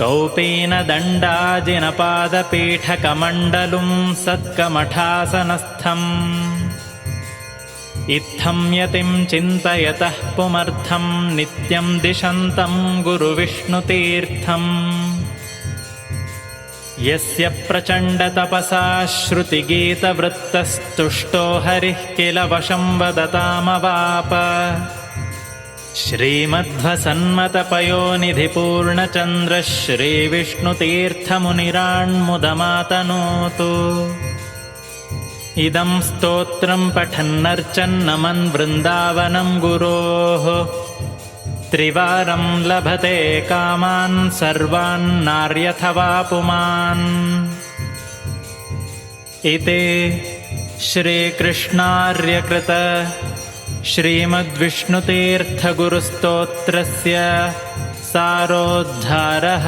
कौपीनदण्डाजिनपादपीठकमण्डलुं सत्कमठासनस्थम्। इत्थं यतिं चिन्तयतः पुमर्थं नित्यं दिशन्तं गुरुविष्णुतीर्थम्। यस्य प्रचण्डतपसा श्रुतिगीतवृत्तस्तुष्टो हरिः किल वशं वदतामवाप श्रीमध्वसन्मतपयोनिधिपूर्णचन्द्रः श्रीविष्णुतीर्थमुनिराण्मुदमातनोतु। इदं स्तोत्रं पठन्नर्चन्नमन् वृन्दावनं गुरोः। त्रिवारं लभते कामान् सर्वान्नार्यथवा पुमान् इति श्रीकृष्णार्यकृत श्रीमद्विष्णुतीर्थगुरुस्तोत्रस्य सारोद्धारः